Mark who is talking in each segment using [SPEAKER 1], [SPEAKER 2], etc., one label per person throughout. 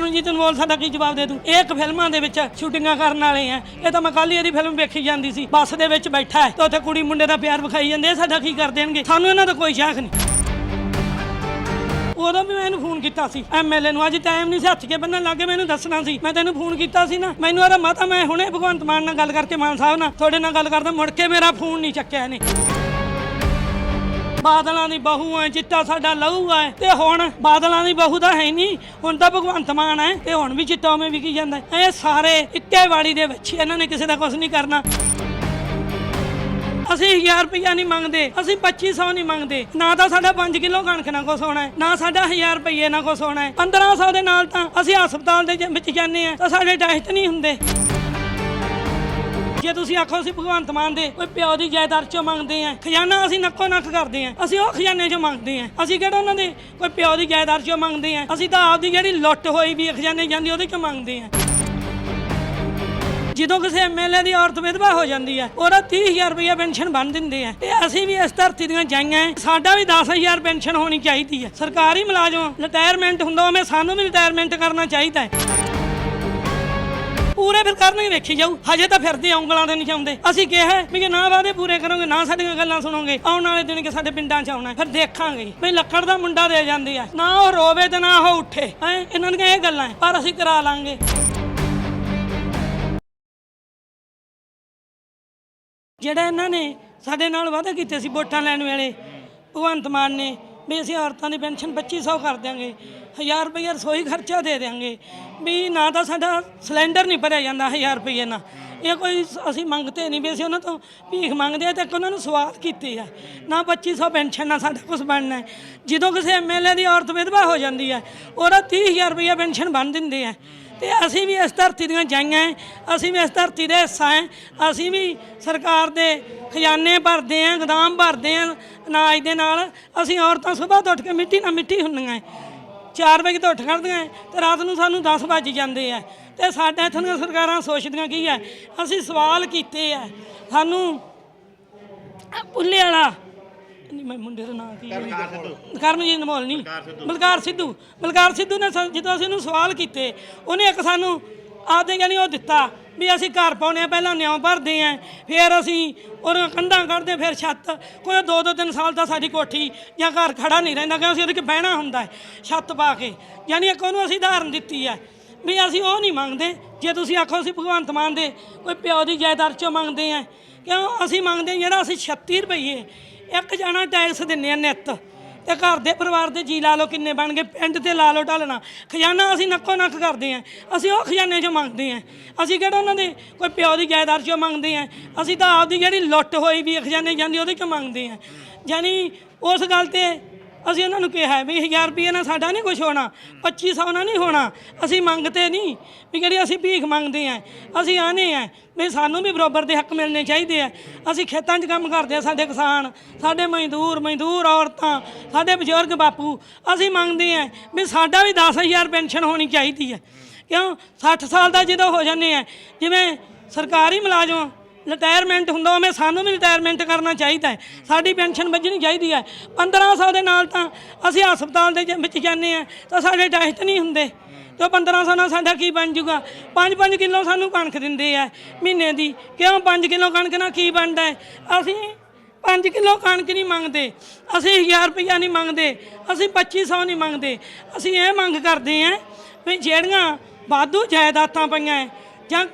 [SPEAKER 1] ਕਰਮਜੀਤ ਅਨਮੋਲ ਸਾਡਾ ਕੀ ਜਵਾਬ ਦੇ ਦੂ? ਇਹ ਇੱਕ ਫਿਲਮਾਂ ਦੇ ਵਿੱਚ ਸ਼ੂਟਿੰਗਾਂ ਕਰਨ ਵਾਲੇ ਆ। ਇਹ ਤਾਂ ਮੈਂ ਕੱਲ ਹੀ ਇਹਦੀ ਫਿਲਮ ਵੇਖੀ ਜਾਂਦੀ ਸੀ। ਬੱਸ ਦੇ ਵਿੱਚ ਬੈਠਾ ਹੈ। ਤੇ ਉੱਥੇ ਕੁੜੀ ਮੁੰਡੇ ਦਾ ਪਿਆਰ ਵਿਖਾਈ ਜਾਂਦੇ ਆ, ਸਾਡਾ ਕੀ ਕਰ ਦੇਣਗੇ? ਸਾਨੂੰ ਇਹਨਾਂ ਦਾ ਕੋਈ ਸ਼ੱਕ ਨਹੀਂ। ਉਦੋਂ ਵੀ ਮੈਂ ਇਹਨੂੰ ਫੋਨ ਕੀਤਾ ਸੀ। ਐਮਐਲਏ ਨੂੰ। ਅੱਜ ਟਾਈਮ ਨਹੀਂ ਸੀ ਹੱਥ ਕੇ ਬੰਨਣ ਲੱਗੇ ਮੈਨੂੰ ਦੱਸਣਾ ਸੀ। ਮੈਂ ਤੈਨੂੰ ਫੋਨ ਕੀਤਾ ਸੀ ਨਾ। ਮੈਨੂੰ ਆਦਾ ਮਾਤਾ ਮੈਂ ਹੁਣੇ ਭਗਵੰਤ ਮਾਨ ਨਾਲ ਗੱਲ ਕਰਕੇ ਮਾਨ ਸਾਹਿਬ ਨਾਲ ਤੁਹਾਡੇ ਨਾਲ ਗੱਲ ਕਰਦਾ। ਮੁੜ ਕੇ ਮੇਰਾ ਫੋਨ ਨਹੀਂ ਚੱਕਿਆ ਇਹਨੇ। ਬਾਦਲਾਂ ਦੀ ਬਹੂ ਐ, ਚਿੱਟਾ ਸਾਡਾ ਲਹੂ ਐ। ਤੇ ਹੁਣ ਬਾਦਲਾਂ ਦੀ ਬਹੂ ਤਾਂ ਹੈ ਨਹੀਂ ਹੁਣ ਤਾਂ ਭਗਵੰਤ ਮਾਨ ਐ। ਤੇ ਹੁਣ ਵੀ ਚਿੱਟਾ ਉਵੇਂ ਵਿਕੀ ਜਾਂਦਾ ਹੈ। ਸਾਰੇ ਇੱਕੇ ਵਾੜੀ ਦੇ ਵਿੱਚ ਇਹਨਾਂ ਨੇ ਕਿਸੇ ਦਾ ਕੁਝ ਨਹੀਂ ਕਰਨਾ। ਅਸੀਂ 1000 ਰੁਪਇਆ ਨਹੀਂ ਮੰਗਦੇ, ਅਸੀਂ 2500 ਨਹੀਂ ਮੰਗਦੇ। ਨਾ ਤਾਂ ਸਾਡਾ 5 ਕਿਲੋ ਕਣਕ ਨਾਲ ਕੁਛ ਹੋਣਾ ਹੈ ਨਾ ਸਾਡਾ 1000 ਰੁਪਏ ਨਾਲ ਕੁਛ ਹੋਣਾ ਹੈ 1500 ਦੇ ਨਾਲ ਤਾਂ ਅਸੀਂ ਹਸਪਤਾਲ ਦੇ ਵਿੱਚ ਜਾਂਦੇ ਆ ਤਾਂ ਸਾਡੇ ਟੈਸਟ ਨਹੀਂ ਹੁੰਦੇ। ਜੇ ਤੁਸੀਂ ਆਖੋ ਅਸੀਂ ਭਗਵੰਤ ਮਾਨ ਦੇ ਕੋਈ ਪਿਓ ਦੀ ਜਾਇਦਾਦ ਚੋਂ ਮੰਗਦੇ ਆ, ਖਜ਼ਾਨਾ ਅਸੀਂ ਨੱਕੋ ਨੱਕ ਕਰਦੇ ਆ, ਅਸੀਂ ਉਹ ਖਜ਼ਾਨੇ ਚੋਂ ਮੰਗਦੇ ਆ। ਅਸੀਂ ਕਿਹੜਾ ਉਹਨਾਂ ਦੇ ਕੋਈ ਪਿਓ ਦੀ ਜਾਇਦਾਦ ਚੋਂ ਮੰਗਦੇ ਆ? ਅਸੀਂ ਤਾਂ ਆਪਦੀ ਜਿਹੜੀ ਲੁੱਟ ਹੋਈ ਵੀ ਖਜ਼ਾਨੇ ਜਾਂਦੀ, ਉਹਦੇ ਚੋਂ ਮੰਗਦੇ ਆ। ਜਦੋਂ ਕਿਸੇ ਐਮਐਲਏ ਦੀ ਔਰਤ ਵਿਧਵਾ ਹੋ ਜਾਂਦੀ ਹੈ ਉਹਦਾ 30000 ਰੁਪਇਆ ਪੈਨਸ਼ਨ ਬਣ ਦਿੰਦੇ ਆ। ਤੇ ਅਸੀਂ ਵੀ ਇਸ ਧਰਤੀ ਦੀਆਂ ਜਾਈਆਂ ਸਾਡਾ ਵੀ 10000 ਪੈਨਸ਼ਨ ਹੋਣੀ ਚਾਹੀਦੀ ਹੈ ਸਰਕਾਰੀ ਮੁਲਾਜ਼ਮ ਰਿਟਾਇਰਮੈਂਟ ਹੁੰਦਾ, ਉਵੇਂ ਸਾਨੂੰ ਵੀ ਰਿਟਾਇਰਮੈਂਟ ਕਰਨਾ ਚਾਹੀਦਾ ਹੈ। ਪੂਰੇ ਫਿਰ ਕਰਨਗੇ ਵੇਖੀ ਜਾਊ। ਹਜੇ ਤਾਂ ਫਿਰਦੇ ਆ, ਉਂਗਲਾਂ ਦੇ ਨਹੀਂ ਚਾਉਂਦੇ ਅਸੀਂ ਕਿਹਾ ਵੀ ਜੇ ਨਾ ਵਾਅਦੇ ਪੂਰੇ ਕਰੋਗੇ ਨਾ ਸਾਡੀਆਂ ਗੱਲਾਂ ਸੁਣੋਗੇ ਆਉਣ ਵਾਲੇ ਦਿਨ ਕਿ ਸਾਡੇ ਪਿੰਡਾਂ 'ਚ ਆਉਣਾ ਫਿਰ ਦੇਖਾਂਗੇ ਵੀ ਲੱਕੜ ਦਾ ਮੁੰਡਾ ਦੇ ਜਾਂਦੇ ਆ। ਨਾ ਉਹ ਰੋਵੇ ਤੇ ਨਾ ਉਹ ਉੱਠੇ। ਹੈ ਇਹਨਾਂ ਦੀਆਂ ਇਹ ਗੱਲਾਂ ਪਰ ਅਸੀਂ ਕਰਾ ਲਾਂਗੇ। ਜਿਹੜਾ ਇਹਨਾਂ ਨੇ ਸਾਡੇ ਨਾਲ ਵਾਅਦੇ ਕੀਤੇ ਸੀ ਵੋਟਾਂ ਲੈਣ ਵੇਲੇ ਭਗਵੰਤ ਮਾਨ ਨੇ ਵੀ ਅਸੀਂ ਔਰਤਾਂ ਦੀ ਪੈਨਸ਼ਨ 2500 ਕਰ ਦਿਆਂਗੇ 1000 ਰੁਪਏ ਰਸੋਈ ਖਰਚਾ ਦੇ ਦਿਆਂਗੇ, ਵੀ ਨਾ ਤਾਂ ਸਾਡਾ ਸਿਲੰਡਰ ਨਹੀਂ ਭਰਿਆ ਜਾਂਦਾ 1000 ਰੁਪਏ ਨਾਲ। ਇਹ ਕੋਈ ਅਸੀਂ ਮੰਗਤੇ ਨਹੀਂ ਵੀ ਅਸੀਂ ਉਹਨਾਂ ਤੋਂ ਭੀਖ ਮੰਗਦੇ ਆ ਤੇ ਇੱਕ ਉਹਨਾਂ ਨੂੰ ਸਵਾਲ ਕੀਤੀ ਹੈ ਨਾ 2500 ਪੈਨਸ਼ਨ ਨਾਲ ਸਾਡਾ ਕੁਝ ਬਣਨਾ ਹੈ। ਜਦੋਂ ਕਿਸੇ ਐਮਐਲਏ ਦੀ ਔਰਤ ਵਿਧਵਾ ਹੋ ਜਾਂਦੀ ਹੈ, ਉਹਦਾ 30000 ਰੁਪਏ ਪੈਨਸ਼ਨ ਬਣ ਦਿੰਦੇ ਆ। ਤੇ ਅਸੀਂ ਵੀ ਇਸ ਧਰਤੀ ਦੀਆਂ ਜਾਈਆਂ ਹੈ, ਅਸੀਂ ਵੀ ਇਸ ਧਰਤੀ ਦੇ ਹਿੱਸਾ ਹੈ ਅਸੀਂ ਵੀ ਸਰਕਾਰ ਦੇ ਖਜ਼ਾਨੇ ਭਰਦੇ ਆਂ ਗੋਦਾਮ ਭਰਦੇ ਆਂ ਅਨਾਜ ਦੇ ਨਾਲ ਅਸੀਂ ਔਰਤਾਂ ਸਵੇਰ ਤੋਂ ਉੱਠ ਕੇ ਮਿੱਟੀ ਨਾਲ ਮਿੱਟੀ ਹੁੰਦੀਆਂ ਹੈ। ਚਾਰ ਵਜੇ ਤੋਂ ਉੱਠ ਖੜਦੀਆਂ ਤੇ ਰਾਤ ਨੂੰ ਸਾਨੂੰ 10 ਵੱਜ ਜਾਂਦੇ ਆ ਤੇ ਸਾਡੇ ਇੱਥੋਂ ਦੀਆਂ ਸਰਕਾਰਾਂ ਸੋਚਦੀਆਂ ਕੀ ਹੈ ਅਸੀਂ ਸਵਾਲ ਕੀਤੇ ਆ ਸਾਨੂੰ ਪੁੱਲੇ ਵਾਲਾ ਮੈਂ ਮੁੰਡੇ ਦਾ ਨਾਂ ਕੀ ਹੈ? ਕਰਮਜੀਤ ਅਨਮੋਲ ਨਹੀਂ। ਬਲਕਾਰ ਸਿੱਧੂ। ਬਲਕਾਰ ਸਿੱਧੂ ਨੇ ਸਾ- ਜਦੋਂ ਅਸੀਂ ਉਹਨੂੰ ਸਵਾਲ ਕੀਤੇ ਉਹਨੇ ਇੱਕ ਸਾਨੂੰ ਆਪਦੇ ਜਾਨੀ ਉਹ ਦਿੱਤਾ ਵੀ ਅਸੀਂ ਘਰ ਪਾਉਣੇ ਆ ਪਹਿਲਾਂ ਨਿਉ ਭਰਦੇ ਆ ਫਿਰ ਅਸੀਂ ਉਹਨਾਂ ਕੰਧਾਂ ਕੱਢਦੇ ਫਿਰ ਛੱਤ ਕੋਈ ਦੋ ਦੋ ਤਿੰਨ ਸਾਲ ਤਾਂ ਸਾਡੀ ਕੋਠੀ ਜਾਂ ਘਰ ਖੜਾ ਨਹੀਂ ਰਹਿੰਦਾ ਕਿਉਂਕਿ ਅਸੀਂ ਉਹਦੇ 'ਚ ਬਹਿਣਾ ਹੁੰਦਾ ਹੈ ਛੱਤ ਪਾ ਕੇ। ਯਾਨੀ ਇੱਕ ਉਹਨੂੰ ਅਸੀਂ ਉਦਾਹਰਨ ਦਿੱਤੀ ਹੈ ਵੀ ਅਸੀਂ ਉਹ ਨਹੀਂ ਮੰਗਦੇ ਜੇ ਤੁਸੀਂ ਆਖੋ ਅਸੀਂ ਭਗਵੰਤ ਮਾਨ ਦੇ ਕੋਈ ਪਿਓ ਦੀ ਜਾਇਦਾਦ ਚੋਂ ਮੰਗਦੇ ਆ ਕਿਉਂ ਅਸੀਂ ਮੰਗਦੇ ਹਾਂ ਜਿਹੜਾ ਅਸੀਂ 36 ਰੁਪਏ ਇੱਕ ਜਾਣਾ ਟੈਕਸ ਦਿੰਨੇ ਆ ਨਿੱਤ। ਤੇ ਘਰ ਦੇ ਪਰਿਵਾਰ ਦੇ ਜੀ ਲਾ ਲਓ ਕਿੰਨੇ ਬਣ ਗਏ, ਪਿੰਡ ਤੇ ਲਾ ਲਓ ਢਾਲਣਾ। ਖਜ਼ਾਨਾ ਅਸੀਂ ਨੱਕੋ ਨੱਕ ਕਰਦੇ ਆਂ। ਅਸੀਂ ਉਹ ਖਜ਼ਾਨੇ 'ਚੋਂ ਮੰਗਦੇ ਆਂ। ਅਸੀਂ ਕਿਹੜਾ ਉਹਨਾਂ ਦੇ ਕੋਈ ਪਿਓ ਦੀ ਜਾਇਦਾਦ 'ਚੋਂ ਮੰਗਦੇ ਆਂ। ਅਸੀਂ ਤਾਂ ਆਪਦੀ ਜਿਹੜੀ ਲੁੱਟ ਹੋਈ ਵੀ ਖਜ਼ਾਨੇ ਜਾਂਦੀ ਉਹਦੇ 'ਚੋਂ ਮੰਗਦੇ ਆਂ। ਯਾਨੀ ਉਸ ਗੱਲ ਤੇ ਅਸੀਂ ਉਹਨਾਂ ਨੂੰ ਕਿਹਾ ਵੀ 1000 ਰੁਪਏ ਨਾਲ ਸਾਡਾ ਨਹੀਂ ਕੁਝ ਹੋਣਾ 2500 ਨਾਲ ਨਹੀਂ ਹੋਣਾ, ਅਸੀਂ ਮੰਗਤੇ ਨਹੀਂ। ਵੀ ਜਿਹੜੀ ਅਸੀਂ ਭੀਖ ਮੰਗਦੇ ਆਂ ਅਸੀਂ ਆਨੇ ਆਂ ਵੀ ਸਾਨੂੰ ਵੀ ਬਰਾਬਰ ਦੇ ਹੱਕ ਮਿਲਣੇ ਚਾਹੀਦੇ ਆ। ਅਸੀਂ ਖੇਤਾਂ 'ਚ ਕੰਮ ਕਰਦੇ ਆ ਸਾਡੇ ਕਿਸਾਨ, ਸਾਡੇ ਮਜ਼ਦੂਰ ਮਜ਼ਦੂਰ ਔਰਤਾਂ, ਸਾਡੇ ਬਜ਼ੁਰਗ ਬਾਪੂ, ਅਸੀਂ ਮੰਗਦੇ ਆਂ ਵੀ ਸਾਡਾ ਵੀ 10000 ਪੈਨਸ਼ਨ ਹੋਣੀ ਚਾਹੀਦੀ ਹੈ। ਕਿਉਂ? 60 ਸਾਲ ਦਾ ਜਦੋਂ ਹੋ ਜਾਂਦੇ ਆ, ਜਿਵੇਂ ਸਰਕਾਰੀ ਮੁਲਾਜ਼ਮ ਰਿਟਾਇਰਮੈਂਟ ਹੁੰਦਾ ਉਵੇਂ ਸਾਨੂੰ ਵੀ ਰਿਟਾਇਰਮੈਂਟ ਕਰਨਾ ਚਾਹੀਦਾ ਹੈ। ਸਾਡੀ ਪੈਨਸ਼ਨ ਵੱਜਣੀ ਚਾਹੀਦੀ ਹੈ। 1500 ਦੇ ਨਾਲ ਤਾਂ ਅਸੀਂ ਹਸਪਤਾਲ ਦੇ ਜ- ਵਿੱਚ ਜਾਂਦੇ ਆ ਤਾਂ ਸਾਡੇ ਟੈਸਟ ਨਹੀਂ ਹੁੰਦੇ। ਤੇ ਉਹ 1500 ਨਾਲ ਸਾਡਾ ਕੀ ਬਣ ਜੂਗਾ 5-5 ਕਿਲੋ ਸਾਨੂੰ ਕਣਕ ਦਿੰਦੇ ਆ ਮਹੀਨੇ ਦੀ। ਕਿਉਂ 5 ਕਿਲੋ ਕਣਕ ਨਾਲ ਕੀ ਬਣਦਾ ਹੈ? ਅਸੀਂ 5 ਕਿਲੋ ਕਣਕ ਨਹੀਂ ਮੰਗਦੇ। ਅਸੀਂ 1000 ਰੁਪਇਆ ਨਹੀਂ ਮੰਗਦੇ। ਅਸੀਂ 2500 ਨਹੀਂ ਮੰਗਦੇ। ਅਸੀਂ ਇਹ ਮੰਗ ਕਰਦੇ ਆਂ ਵੀ ਜਿਹੜੀਆਂ ਵਾਧੂ ਜਾਇਦਾਦਾਂ ਪਈਆਂ ਹੈ ਜਾਂ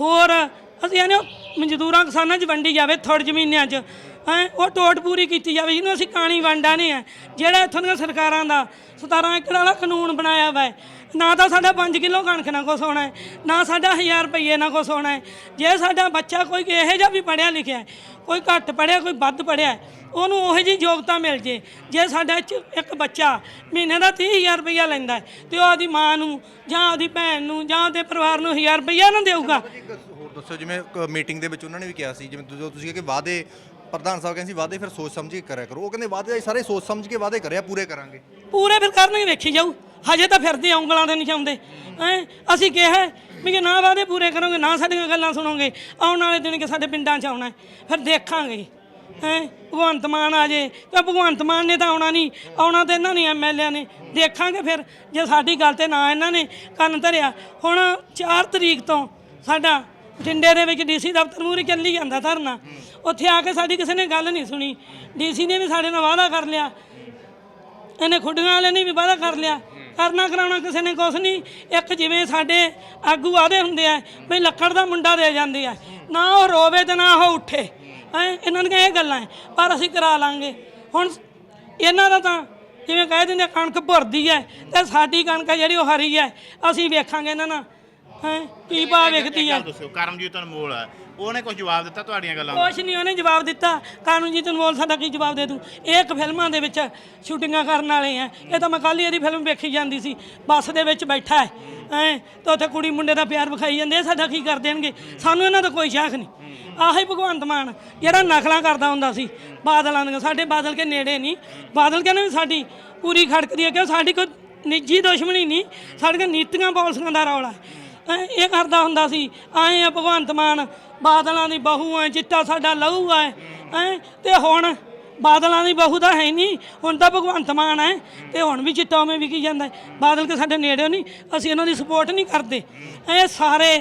[SPEAKER 1] ਹੋਰ, ਅਸੀਂ ਇਹਨੂੰ ਮਜ਼ਦੂਰਾਂ ਕਿਸਾਨਾਂ 'ਚ ਵੰਡੀ ਜਾਵੇ ਥੋੜ ਜ਼ਮੀਨਾਂ 'ਚ ਹੈ ਉਹ ਟੋਟ ਪੂਰੀ ਕੀਤੀ ਜਾਵੇ ਜਿਹਨੂੰ ਅਸੀਂ ਕਾਣੀ ਵੰਡਾਂ ਨੇ ਆ ਜਿਹੜਾ ਇੱਥੋਂ ਦੀਆਂ ਸਰਕਾਰਾਂ ਦਾ 17 ਏਕੜ ਵਾਲਾ ਕਾਨੂੰਨ ਬਣਾਇਆ ਵਾ ਹੈ। ਨਾ ਤਾਂ ਸਾਡਾ 5 ਕਿਲੋ ਕਣਕ ਨਾਲ ਕੁਛ ਹੋਣਾ ਹੈ, ਨਾ ਸਾਡਾ 1000 ਰੁਪਏ ਨਾਲ ਕੁਛ ਹੋਣਾ ਹੈ। ਜੇ ਸਾਡਾ ਬੱਚਾ ਕੋਈ ਇਹੋ ਜਿਹਾ ਵੀ ਪੜਿਆ ਲਿਖਿਆ ਕੋਈ ਘੱਟ ਪੜਿਆ ਕੋਈ ਵੱਧ ਪੜਿਆ ਉਹਨੂੰ ਉਹੋ ਜਿਹੀ ਯੋਗਤਾ ਮਿਲ ਜੇ ਜੇ ਸਾਡਾ ਇੱਕ ਬੱਚਾ ਮਹੀਨੇ ਦਾ 30000 ਰੁਪਇਆ ਲੈਂਦਾ ਹੈ, ਤੇ ਉਹ ਆਦੀ ਮਾਂ ਨੂੰ ਜਾਂ ਉਹਦੀ ਭੈਣ ਨੂੰ ਜਾਂ ਉਹਦੇ ਪਰਿਵਾਰ ਨੂੰ 1000 ਰੁਪਇਆ ਨਾ ਦੇਊਗਾ
[SPEAKER 2] ਦੱਸੋ ਜਿਵੇਂ ਮੀਟਿੰਗ ਦੇ ਵਿੱਚ ਉਹਨਾਂ ਨੇ ਵੀ ਕਿਹਾ ਸੀ ਜਿਵੇਂ ਤੁਸੀਂ ਕਿਹਾ ਕਿ ਵਾਅਦੇ ਪ੍ਰਧਾਨ ਸਾਹਿਬ ਕਹਿੰਦੇ ਸੀ ਵਾਅਦੇ ਫਿਰ ਸੋਚ ਸਮਝ ਕੇ ਕਰਿਆ ਕਰੋ। ਉਹ ਕਹਿੰਦੇ ਵਾਅਦੇ ਸਾਰੇ ਸੋਚ ਸਮਝ ਕੇ ਵਾਅਦੇ ਕਰਿਆ ਪੂਰੇ ਕਰਾਂਗੇ।
[SPEAKER 1] ਪੂਰੇ ਫਿਰ ਕਰਨਗੇ ਵੇਖੀ ਜਾਊ। ਹਜੇ ਤਾਂ ਫਿਰਦੇ ਆ, ਉਂਗਲਾਂ ਦੇ ਨਹੀਂ ਚਾਉਂਦੇ ਅਸੀਂ ਕਿਹਾ ਵੀ ਜੇ ਨਾ ਵਾਅਦੇ ਪੂਰੇ ਕਰੋਗੇ ਨਾ ਸਾਡੀਆਂ ਗੱਲਾਂ ਸੁਣੋਗੇ ਆਉਣ ਵਾਲੇ ਦਿਨ ਕਿ ਸਾਡੇ ਪਿੰਡਾਂ 'ਚ ਆਉਣਾ ਫਿਰ ਦੇਖਾਂਗੇ। ਹੈ? ਭਗਵੰਤ ਮਾਨ ਆ ਜੇ ਤਾਂ ਭਗਵੰਤ ਮਾਨ ਨੇ ਤਾਂ ਆਉਣਾ ਨਹੀਂ ਆਉਣਾ ਤਾਂ ਇਹਨਾਂ ਨੇ ਐਮਐਲਏ ਨੇ। ਦੇਖਾਂਗੇ ਫਿਰ ਜੇ ਸਾਡੀ ਗੱਲ ਤੇ ਨਾ ਇਹਨਾਂ ਨੇ ਕੰਨ ਧਰਿਆ। ਹੁਣ 4 ਤਰੀਕ ਤੋਂ ਸਾਡਾ ਬਠਿੰਡੇ ਦੇ ਵਿੱਚ ਡੀਸੀ ਦਫ਼ਤਰ ਮੂਹਰੇ ਚੱਲੀ ਜਾਂਦਾ ਧਰਨਾ ਉੱਥੇ ਆ ਕੇ ਸਾਡੀ ਕਿਸੇ ਨੇ ਗੱਲ ਨਹੀਂ ਸੁਣੀ। ਡੀਸੀ ਨੇ ਵੀ ਸਾਡੇ ਨਾਲ ਵਾਅਦਾ ਕਰ ਲਿਆ। ਇਹਨੇ ਖੁੱਡੀਆਂ ਵਾਲੇ ਨੇ ਵੀ ਵਾਅਦਾ ਕਰ ਲਿਆ। ਕਰਨਾ ਕਰਾਉਣਾ ਕਿਸੇ ਨੇ ਕੁਛ ਨਹੀਂ। ਇੱਕ ਜਿਵੇਂ ਸਾਡੇ ਆਗੂ ਆਦੇ ਹੁੰਦੇ ਆ ਵੀ ਲੱਕੜ ਦਾ ਮੁੰਡਾ ਦੇ ਜਾਂਦੇ ਆ। ਨਾ ਉਹ ਰੋਵੇ ਤੇ ਨਾ ਉਹ ਉੱਠੇ। ਹੈ ਇਹਨਾਂ ਦੀਆਂ ਇਹ ਗੱਲਾਂ ਹੈ ਪਰ ਅਸੀਂ ਕਰਾ ਲਾਂਗੇ। ਹੁਣ ਇਹਨਾਂ ਦਾ ਤਾਂ ਜਿਵੇਂ ਕਹਿ ਦਿੰਦੇ ਆ, ਕਣਕ ਭੁਰਦੀ ਹੈ ਤੇ ਸਾਡੀ ਕਣਕ ਹੈ ਜਿਹੜੀ ਉਹ ਹਰੀ ਹੈ ਅਸੀਂ ਵੇਖਾਂਗੇ ਇਹਨਾਂ ਨਾਲ। ਹੈ? ਕੀ ਭਾਅ ਵੇਖਦੀ
[SPEAKER 3] ਗੱਲ ਦੱਸੋ ਕਰਮਜੀਤ ਅਨਮੋਲ ਆ ਉਹਨੇ ਕੁਝ ਜਵਾਬ ਦਿੱਤਾ ਤੁਹਾਡੀਆਂ ਗੱਲਾਂ ਦਾ
[SPEAKER 1] ਕੁਛ ਨਹੀਂ ਉਹਨੇ ਜਵਾਬ ਦਿੱਤਾ। ਕਾਨੂੰਨਜੀਤ ਅਨਮੋਲ ਸਾਡਾ ਕੀ ਜਵਾਬ ਦੇ ਦੂੰ? ਇਹ ਇੱਕ ਫਿਲਮਾਂ ਦੇ ਵਿੱਚ ਸ਼ੂਟਿੰਗਾਂ ਕਰਨ ਵਾਲੇ ਆ। ਇਹ ਤਾਂ ਮੈਂ ਕੱਲ੍ਹ ਹੀ ਇਹਦੀ ਫਿਲਮ ਵੇਖੀ ਜਾਂਦੀ ਸੀ। ਬੱਸ ਦੇ ਵਿੱਚ ਬੈਠਾ ਹੈ ਐ ਤਾਂ ਉੱਥੇ ਕੁੜੀ ਮੁੰਡੇ ਦਾ ਪਿਆਰ ਵਿਖਾਈ ਜਾਂਦੇ ਆ। ਸਾਡਾ ਕੀ ਕਰ ਦੇਣਗੇ? ਸਾਨੂੰ ਇਹਨਾਂ ਦਾ ਕੋਈ ਸ਼ੱਕ ਨਹੀਂ। ਆਹੀ ਭਗਵੰਤ ਮਾਨ ਜਿਹੜਾ ਨਕਲਾਂ ਕਰਦਾ ਹੁੰਦਾ ਸੀ। ਬਾਦਲਾਂ ਦੀਆਂ। ਸਾਡੇ ਬਾਦਲ ਕੇ ਨੇੜੇ ਨਹੀਂ। ਬਾਦਲ ਕਹਿੰਦੇ ਵੀ ਸਾਡੀ ਪੂਰੀ ਖੜਕਦੀ ਹੈ ਕਿ ਸਾਡੀ ਕੋਈ ਨਿੱਜੀ ਦੁਸ਼ਮਣੀ ਨਹੀਂ। ਸਾਡੀਆਂ ਨੀਤੀਆਂ ਪਾਲਿਸੀਆਂ ਦਾ ਰੌਲਾ ਹੈ। ਐਂ ਇਹ ਕਰਦਾ ਹੁੰਦਾ ਸੀ ਆਏ ਆ ਭਗਵੰਤ ਮਾਨ ਬਾਦਲਾਂ ਦੀ ਬਹੂ ਐ ਚਿੱਟਾ ਸਾਡਾ ਲਹੂ ਐ ਹੈਂ, ਤੇ ਹੁਣ ਬਾਦਲਾਂ ਦੀ ਬਹੂ ਤਾਂ ਹੈ ਨਹੀਂ ਹੁਣ ਤਾਂ ਭਗਵੰਤ ਮਾਨ ਐ ਤੇ ਹੁਣ ਵੀ ਚਿੱਟਾ ਉਵੇਂ ਵਿਕੀ ਜਾਂਦਾ ਹੈ। ਬਾਦਲ ਕੇ ਸਾਡੇ ਨੇੜੇ ਨਹੀਂ ਅਸੀਂ ਇਹਨਾਂ ਦੀ ਸਪੋਰਟ ਨਹੀਂ ਕਰਦੇ ਇਹ ਸਾਰੇ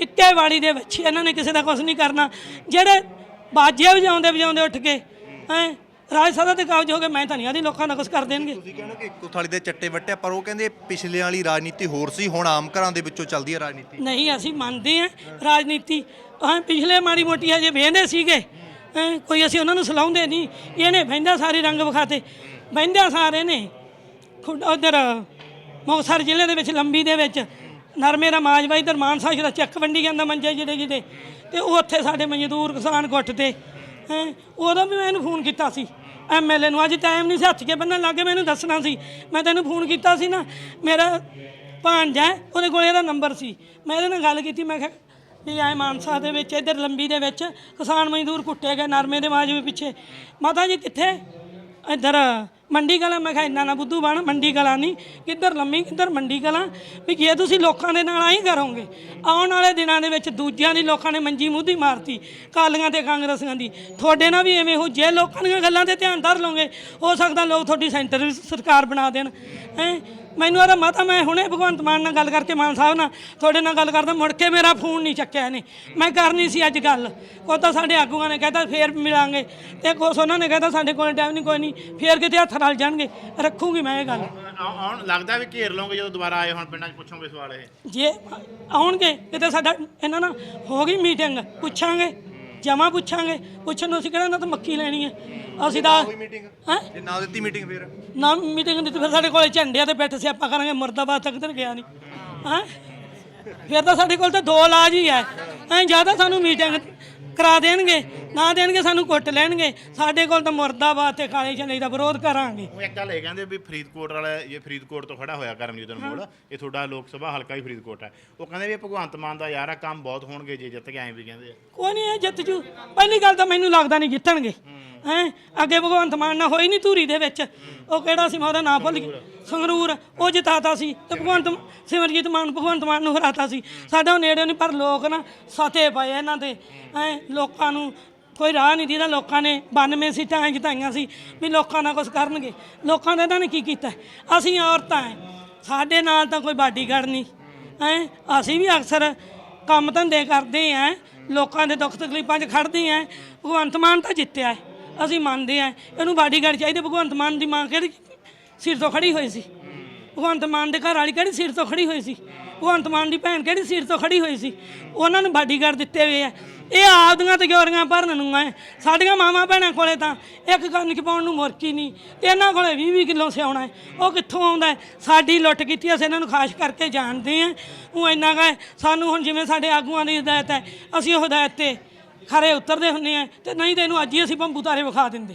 [SPEAKER 1] ਇੱਕੇ ਵਾੜੀ ਦੇ ਬੱਚੇ ਇਹਨਾਂ ਨੇ ਕਿਸੇ ਦਾ ਕੁਝ ਨਹੀਂ ਕਰਨਾ ਜਿਹੜੇ ਬਾਜੇ ਵਜਾਉਂਦੇ ਵਜਾਉਂਦੇ ਉੱਠ ਕੇ ਹੈ ਰਾਜ ਸਭਾ ਤੇ ਕਾਬਜ ਹੋ ਗਏ ਮੈਂ ਤਾਂ ਨਹੀਂ ਆਦੀ ਲੋਕਾਂ ਦਾ ਕੁਝ ਕਰ ਦੇਣਗੇ।
[SPEAKER 2] ਤੁਸੀਂ ਕਹਿੰਦੇ ਕਿ ਇੱਕੋ ਥਾਲੀ ਦੇ ਚੱਟੇ ਵੱਟੇ ਪਰ ਉਹ ਕਹਿੰਦੇ ਪਿਛਲੇ ਵਾਲੀ ਰਾਜਨੀਤੀ ਹੋਰ ਸੀ ਹੁਣ ਆਮ ਘਰਾਂ ਦੇ ਵਿੱਚੋਂ ਚੱਲਦੀ ਹੈ ਰਾਜਨੀਤੀ।
[SPEAKER 1] ਨਹੀਂ ਅਸੀਂ ਮੰਨਦੇ ਹਾਂ ਰਾਜਨੀਤੀ। ਹਾਂ ਪਿਛਲੇ ਮਾੜੀ ਮੋਟੀ ਹਜੇ ਵੇਂਦੇ ਸੀਗੇ। ਹੈਂ, ਕੋਈ ਅਸੀਂ ਉਹਨਾਂ ਨੂੰ ਸਲਾਉਂਦੇ ਨਹੀਂ। ਇਹਨੇ ਬਹਿੰਦਾ ਸਾਰੇ ਰੰਗ ਵਿਖਾਤੇ। ਬਹਿੰਦਾ ਸਾਰੇ ਨੇ। ਉਧਰ ਮੁਕਤਸਰ ਜ਼ਿਲ੍ਹੇ ਦੇ ਵਿੱਚ ਲੰਬੀ ਦੇ ਵਿੱਚ। ਨਰਮੇ ਦਾ ਮਾਜਵਾ ਇਧਰ ਮਾਨਸਾ ਦਾ ਚੱਕ ਵੰਡੀ ਜਾਂਦਾ ਮੰਜੇ ਜਿਹੜੇ ਜਿਹਦੇ। ਤੇ ਉਹ ਉੱਥੇ ਸਾਡੇ ਮਜ਼ਦੂਰ ਕਿਸਾਨ ਗੁੱਟ ਤੇ। ਹੈਂ ਉਦੋਂ ਵੀ ਮੈਂ ਇਹਨੂੰ ਫੋਨ ਕੀਤਾ ਸੀ। ਐਮਐਲਏ ਨੂੰ ਅੱਜ ਟਾਈਮ ਨਹੀਂ ਸੀ ਹੱਥ ਕੇ ਬੰਨਣ ਲੱਗੇ ਮੈਨੂੰ ਦੱਸਣਾ ਸੀ। ਮੈਂ ਤੈਨੂੰ ਫੋਨ ਕੀਤਾ ਸੀ ਨਾ ਮੇਰਾ ਭਾਂਜਾ ਹੈ, ਉਹਦੇ ਕੋਲ ਇਹਦਾ ਨੰਬਰ ਸੀ। ਮੈਂ ਇਹਦੇ ਨਾਲ ਗੱਲ ਕੀਤੀ ਮੈਂ ਕਿਹਾ ਵੀ ਆਏ ਮਾਨਸਾ ਦੇ ਵਿੱਚ ਇੱਧਰ ਲੰਬੀ ਦੇ ਵਿੱਚ ਕਿਸਾਨ ਮਜ਼ਦੂਰ ਕੁੱਟੇ ਗਏ ਨਰਮੇ ਦੇ ਮਾਜਵੇ ਪਿੱਛੇ। ਮਾਤਾ ਜੀ ਕਿੱਥੇ? ਇੱਧਰ ਮੰਡੀ ਕਲਾ ਮੈਂ ਕਿਹਾ ਇੰਨਾ ਨਾ ਬੁੱਧੂ ਬਣ ਮੰਡੀ ਕਲਾ ਨਹੀਂ। ਕਿੱਧਰ ਲੰਮੀ, ਕਿੱਧਰ ਮੰਡੀ ਕਲਾ ਵੀ ਜੇ ਤੁਸੀਂ ਲੋਕਾਂ ਦੇ ਨਾਲ ਆਈ ਕਰੋਗੇ, ਆਉਣ ਵਾਲੇ ਦਿਨਾਂ ਦੇ ਵਿੱਚ ਦੂਜਿਆਂ ਦੀ ਲੋਕਾਂ ਨੇ ਮੰਜੀ ਮੂਧੀ ਮਾਰਤੀ, ਕਾਲੀਆਂ ਤੇ ਕਾਂਗਰਸੀਆਂ ਦੀ। ਤੁਹਾਡੇ ਨਾਲ ਵੀ ਐਵੇਂ ਹੋ, ਜੇ ਲੋਕਾਂ ਦੀਆਂ ਗੱਲਾਂ ਤੇ ਧਿਆਨ ਧਰ ਲਓਗੇ, ਹੋ ਸਕਦਾ ਲੋਕ ਤੁਹਾਡੀ ਸੈਂਟਰ ਸਰਕਾਰ ਬਣਾ ਦੇਣ, ਹੈ? ਮੈਨੂੰ ਆਦਾ ਮਾਤਾ ਮੈਂ ਹੁਣੇ ਭਗਵੰਤ ਮਾਨ ਨਾਲ ਗੱਲ ਕਰਕੇ ਮਾਨ ਸਾਹਿਬ ਨਾਲ ਤੁਹਾਡੇ ਨਾਲ ਗੱਲ ਕਰਦਾ ਮੁੜ ਕੇ ਮੇਰਾ ਫੋਨ ਨਹੀਂ ਚੱਕਿਆ ਇਹਨੇ। ਮੈਂ ਕਰਨੀ ਸੀ ਅੱਜ ਗੱਲ। ਉਹ ਤਾਂ ਸਾਡੇ ਆਗੂਆਂ ਨੇ ਕਹਿਤਾ ਫੇਰ ਮਿਲਾਂਗੇ। ਤੇ ਕੁਛ ਉਹਨਾਂ ਨੇ ਕਹਿਤਾ ਸਾਡੇ ਕੋਲ ਟਾਈਮ ਨਹੀਂ ਕੋਈ ਨਹੀਂ ਫੇਰ ਕਿਤੇ ਹੱਥ ਰਲ ਜਾਣਗੇ। ਰੱਖੂਗੀ ਮੈਂ ਇਹ ਗੱਲ।
[SPEAKER 3] ਆਉਣ ਲੱਗਦਾ ਵੀ ਘੇਰ ਲਓਗੇ ਜਦੋਂ ਦੁਬਾਰਾ ਆਏ ਹੁਣ ਪਿੰਡਾਂ 'ਚ ਪੁੱਛੋਗੇ ਸਵਾਲ ਇਹ।
[SPEAKER 1] ਜੇ ਆਉਣਗੇ ਕਿਤੇ ਸਾਡਾ ਇਹਨਾਂ ਨਾਲ ਹੋ ਗਈ ਮੀਟਿੰਗ ਪੁੱਛਾਂਗੇ। ਜਮਾ ਪੁੱਛਾਂਗੇ ਪੁੱਛਣ ਨੂੰ ਅਸੀਂ ਕਿਹੜਾ ਨਾ ਤਾਂ ਮੱਕੀ ਲੈਣੀ ਹੈ? ਅਸੀਂ ਤਾਂ
[SPEAKER 2] ਮੀਟਿੰਗ
[SPEAKER 1] ਹੈਂ?
[SPEAKER 2] ਜੇ ਨਾ ਦਿੱਤੀ ਮੀਟਿੰਗ ਫਿਰ?
[SPEAKER 1] ਨਾ ਮੀਟਿੰਗ ਦਿੱਤੀ ਫਿਰ ਸਾਡੇ ਕੋਲੇ ਝੰਡਿਆਂ ਤੇ ਬੈਠੇ ਸੀ ਆਪਾਂ ਕਰਾਂਗੇ ਮੁਰਦਾਬਾਦ ਤੱਕ ਤਾਂ ਗਿਆ ਨਹੀਂ ਹਾਂ? ਫਿਰ ਤਾਂ ਸਾਡੇ ਕੋਲ ਤਾਂ ਦੋ ਇਲਾਜ ਹੀ ਹੈ। ਐਂ ਜ਼ਿਆਦਾ ਸਾਨੂੰ ਮੀਟਿੰਗ ਕਰਾ ਦੇਣਗੇ ਨਾ ਦੇਣਗੇ ਸਾਨੂੰ ਕੁੱਟ ਲੈਣਗੇ। ਸਾਡੇ ਕੋਲ ਤਾਂ ਮੁਰਦਾਬਾਦ ਤੇ ਕਾਲੇ ਝੰਡੇ ਦਾ ਵਿਰੋਧ ਕਰਾਂਗੇ।
[SPEAKER 3] ਉਹ ਇੱਕ ਗੱਲ ਇਹ ਕਹਿੰਦੇ ਵੀ ਫਰੀਦਕੋਟ ਵਾਲਾ ਇਹ ਫਰੀਦਕੋਟ ਤੋਂ ਖੜਾ ਹੋਇਆ ਕਰਮਜੀਤ ਅਨਮੋਲ ਇਹ ਤੁਹਾਡਾ ਲੋਕ ਸਭਾ ਹਲਕਾ ਹੀ ਫਰੀਦਕੋਟ ਹੈ। ਉਹ ਕਹਿੰਦੇ ਵੀ ਇਹ ਭਗਵੰਤ ਮਾਨ ਦਾ ਯਾਰ ਆ ਕੰਮ ਬਹੁਤ ਹੋਣਗੇ ਜੇ ਜਿੱਤ ਕੇ ਐਂ ਵੀ ਕਹਿੰਦੇ ਆ।
[SPEAKER 1] ਕੋਈ ਨਹੀਂ ਇਹ ਜਿੱਤ ਜੂ। ਪਹਿਲੀ ਗੱਲ ਤਾਂ ਮੈਨੂੰ ਲੱਗਦਾ ਨਹੀਂ ਜਿੱਤਣਗੇ। ਹੈ। ਅੱਗੇ ਭਗਵੰਤ ਮਾਨ ਨਾਲ ਹੋਈ ਨਹੀਂ ਧੂਰੀ ਦੇ ਵਿੱਚ। ਉਹ ਕਿਹੜਾ ਸੀ ਮੈਂ ਉਹਦਾ ਨਾਮ ਭੁੱਲ ਗਿਆ। ਸੰਗਰੂਰ। ਉਹ ਜਿਤਾਤਾ ਸੀ। ਤੇ ਭਗਵੰਤ ਸਿਮਰਜੀਤ ਮਾਨ ਭਗਵੰਤ ਮਾਨ ਨੂੰ ਹਰਾਤਾ ਸੀ। ਸਾਡਾ ਉਹ ਨੇੜੇ ਨਹੀਂ ਪਰ ਲੋਕ ਨਾ ਸਤੇ ਪਏ ਇਹਨਾਂ ਤੇ ਹੈ? ਲੋਕਾਂ ਨੂੰ ਕੋਈ ਰਾਹ ਨਹੀਂ ਦੀਦਾ ਲੋਕਾਂ ਨੇ 92 ਸੀਟਾਂ ਐਂ ਜਿਤਾਈਆਂ ਸੀ ਵੀ ਲੋਕਾਂ ਨਾਲ ਕੁਝ ਕਰਨਗੇ। ਲੋਕਾਂ ਨੇ ਇਹਨਾਂ ਨੇ ਕੀ ਕੀਤਾ। ਅਸੀਂ ਔਰਤਾਂ ਐ। ਸਾਡੇ ਨਾਲ ਤਾਂ ਕੋਈ ਬਾਡੀਗਾਰਡ ਨਹੀਂ। ਹੈ? ਅਸੀਂ ਵੀ ਅਕਸਰ ਕੰਮ ਧੰਦੇ ਕਰਦੇ ਆਂ ਲੋਕਾਂ ਦੇ ਦੁੱਖ ਤਕਲੀਫਾਂ 'ਚ ਖੜਦੇ ਆਂ ਭਗਵੰਤ ਮਾਨ ਤਾਂ ਜਿੱਤਿਆ ਅਸੀਂ ਮੰਨਦੇ ਆਂ ਇਹਨੂੰ ਬਾਡੀਗਾਰਡ ਚਾਹੀਦੇ। ਭਗਵੰਤ ਮਾਨ ਦੀ ਮਾਂ ਕਿਹੜੀ ਸਿਰ ਤੋਂ ਖੜੀ ਹੋਈ ਸੀ? ਭਗਵੰਤ ਮਾਨ ਦੇ ਘਰ ਵਾਲੀ ਕਿਹੜੀ ਸਿਰ ਤੋਂ ਖੜੀ ਹੋਈ ਸੀ? ਭਗਵੰਤ ਮਾਨ ਦੀ ਭੈਣ ਕਿਹੜੀ ਸਿਰ ਤੋਂ ਖੜੀ ਹੋਈ ਸੀ? ਉਹਨਾਂ ਨੂੰ ਬਾਡੀਗਾਰਡ ਦਿੱਤੇ ਹੋਏ ਆ ਇਹ ਆਪਦੀਆਂ ਤਜੋਰੀਆਂ ਭਰਨ ਨੂੰ ਐ। ਸਾਡੀਆਂ ਮਾਵਾਂ ਭੈਣਾਂ ਕੋਲੇ ਤਾਂ ਇੱਕ ਕੰਨ ਚ ਪਾਉਣ ਨੂੰ ਮੁਰਕੀ ਨਹੀਂ। ਤੇ ਇਹਨਾਂ ਕੋਲੇ 20 20 ਕਿਲੋ ਸਿਆਉਣਾ ਹੈ ਉਹ ਕਿੱਥੋਂ ਆਉਂਦਾ ਹੈ? ਸਾਡੀ ਲੁੱਟ ਕੀਤੀ ਅਸੀਂ ਇਹਨਾਂ ਨੂੰ ਖਾਸ ਕਰਕੇ ਜਾਣਦੇ ਆ ਉਹ ਇੰਨਾ ਕਾ ਸਾਨੂੰ ਹੁਣ ਜਿਵੇਂ ਸਾਡੇ ਆਗੂਆਂ ਦੀ ਹਦਾਇਤ ਹੈ ਅਸੀਂ ਉਹ ਹਦਾਇਤ ਤੇ ਖਰੇ ਉਤਰਦੇ ਹੁੰਨੇ ਆ ਤੇ ਨਹੀਂ ਤੇ ਇਹਨੂੰ ਅੱਜ ਹੀ ਅਸੀਂ ਭੰਬੂ ਤਾਰੇ ਵਿਖਾ ਦਿੰਦੇ।